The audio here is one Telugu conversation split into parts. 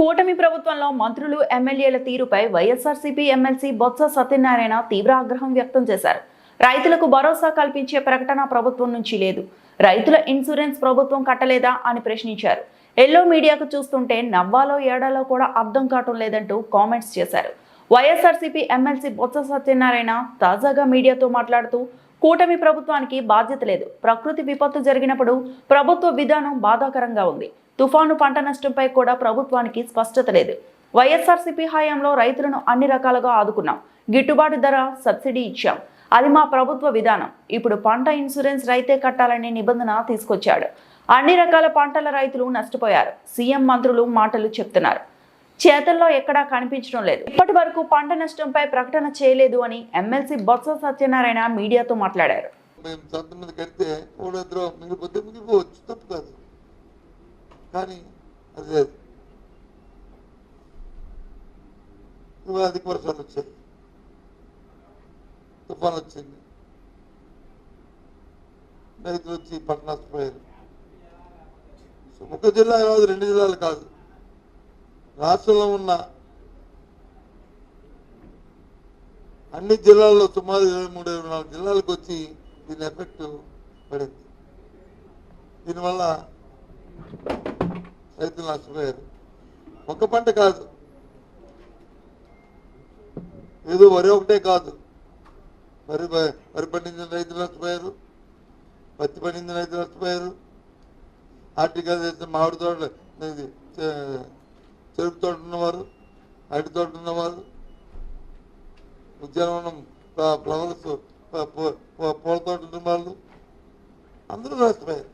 కూటమి ప్రభుత్వంలో మంత్రులు ఎమ్మెల్యేల తీరుపై వైఎస్ఆర్సీపీ ఎమ్మెల్సీ బొత్స సత్యనారాయణ తీవ్ర ఆగ్రహం వ్యక్తం చేశారు. రైతులకు భరోసా కల్పించే ప్రకటన ప్రభుత్వం నుంచి లేదు. రైతుల ఇన్సూరెన్స్ ప్రభుత్వం కట్టలేదా అని ప్రశ్నించారు. ఎల్లో మీడియాకు చూస్తుంటే నవ్వాలో ఏడాలో కూడా అర్థం కావటం లేదంటూ కామెంట్స్ చేశారు. వైఎస్ఆర్సీపీ ఎమ్మెల్సీ బొత్స సత్యనారాయణ తాజాగా మీడియాతో మాట్లాడుతూ కూటమి ప్రభుత్వానికి బాధ్యత లేదు. ప్రకృతి విపత్తు జరిగినప్పుడు ప్రభుత్వ విధానం బాధాకరంగా ఉంది. తుఫాను పంట నష్టంపై కూడా ప్రభుత్వానికి స్పష్టత లేదు. వైఎస్ఆర్సీపీ హయాంలో రైతులను అన్ని రకాలుగా ఆదుకున్నాం. గిట్టుబాటు ధర సబ్సిడీ ఇచ్చాం. అది మా ప్రభుత్వ విధానం. ఇప్పుడు పంట ఇన్సూరెన్స్ రైతే కట్టాలనే నిబంధన తీసుకొచ్చాడు. అన్ని రకాల పంటల రైతులు నష్టపోయారు. సీఎం మంత్రులు మాటలు చెప్తున్నారు. చేతల్లో ఎక్కడా కనిపించడం లేదు. ఇప్పటి వరకు పంట నష్టంపై ప్రకటన చేయలేదు అని ఎమ్మెల్సీ బొత్స సత్యనారాయణ మీడియాతో మాట్లాడారు. మేము సొంత మీద కడితే మూడో మిగిలిపోతే మిగిలిపోవచ్చు తప్పు కాదు. కానీ అది లేదు. ఇవాళ అధిక వర్షాలు వచ్చాయి. తుఫాన్ వచ్చింది. రైతులు వచ్చి పంట నష్టపోయారు. సో ఒక జిల్లా కాదు రెండు జిల్లాలు కాదు. రాష్ట్రంలో ఉన్న అన్ని జిల్లాల్లో సుమారు ఇరవై మూడు ఇరవై నాలుగు జిల్లాలకు వచ్చి దీని ఎఫెక్ట్ పడింది. దీనివల్ల రైతులు నష్టపోయారు. ఒక పంట కాదు. ఏదో వరి ఒకటే కాదు. వరి ప- వరి పండించిన రైతులు నష్టపోయారు. పత్తి పండించిన రైతులు నష్టపోయారు. ఆర్టికల్ మామిడి తోటలు ఇది చెరుకు తోట ఉన్నవారు అరటి తోట ఉన్నవారు ఉద్యానవనం ఫ్లవర్స్ పూల తోట ఉన్న వాళ్ళు అందరూ నష్టపోయారు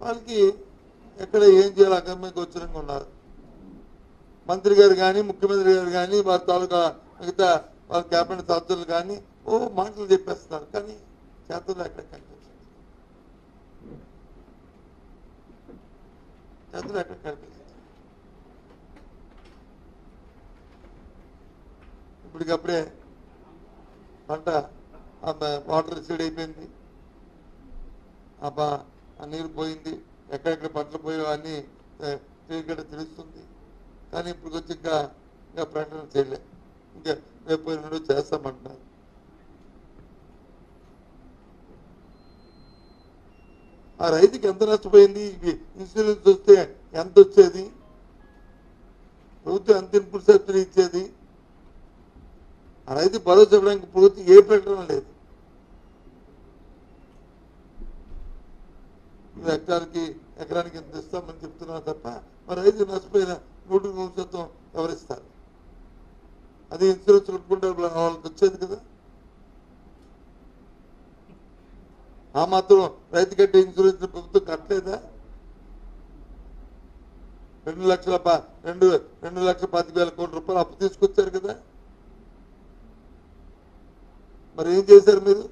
వాళ్ళకి ఎక్కడ ఏం చేయాలి అగమ్య గోచరంగా ఉన్నారు. మంత్రి గారు కానీ ముఖ్యమంత్రి గారు కానీ వారి తాలూకా మిగతా వారి క్యాబినెట్ సభ్యులు కానీ ఓ మాటలు చెప్పేస్తున్నారు. కానీ చేతుల్లో ఎక్కడ కనిపించదు చేతులు ఎక్కడ కనిపిస్తుంది ఇప్పటికప్పుడే పంట ఆ వాటర్ సీడ్ అయిపోయింది ఆ ఆ నీరు పోయింది ఎక్కడెక్కడ పంటలు పోయో అన్ని క్లియర్గా తెలుస్తుంది కానీ ఇప్పుడు వచ్చి ఇంకా ఇంకా ప్రకటన చేయలే ఇంకా రేపు ఎల్లుండి చేస్తామంటున్నారు ఆ రైతుకి ఎంత నష్టపోయింది? ఇన్సూరెన్స్ వస్తే ఎంత వచ్చేది? ప్రభుత్వం ఎంత ఇన్పుట్ సబ్సిడీ ఇచ్చేది? ఆ రైతు భరోసా ఇవ్వడానికి ప్రభుత్వం ఏ ప్రకటన లేదు. ఇది ఎకరానికి ఎకరానికి ఎంత ఇస్తామని చెప్తున్నారు తప్ప మరి రైతు నష్టపోయిన నూటికి నూరు శాతం ఎవరిస్తారు? అది ఇన్సూరెన్స్ కట్టుకుంటే వాళ్ళకి వచ్చేది కదా. ఆ మాత్రం రైతు కట్టే ఇన్సూరెన్స్ ప్రభుత్వం కట్టలేదా? రెండు లక్షల ప- రెండు రెండు లక్షల పాతిక వేల కోట్ల రూపాయలు అప్పు తీసుకొచ్చారు కదా? మరి ఏం చేశారు మీరు?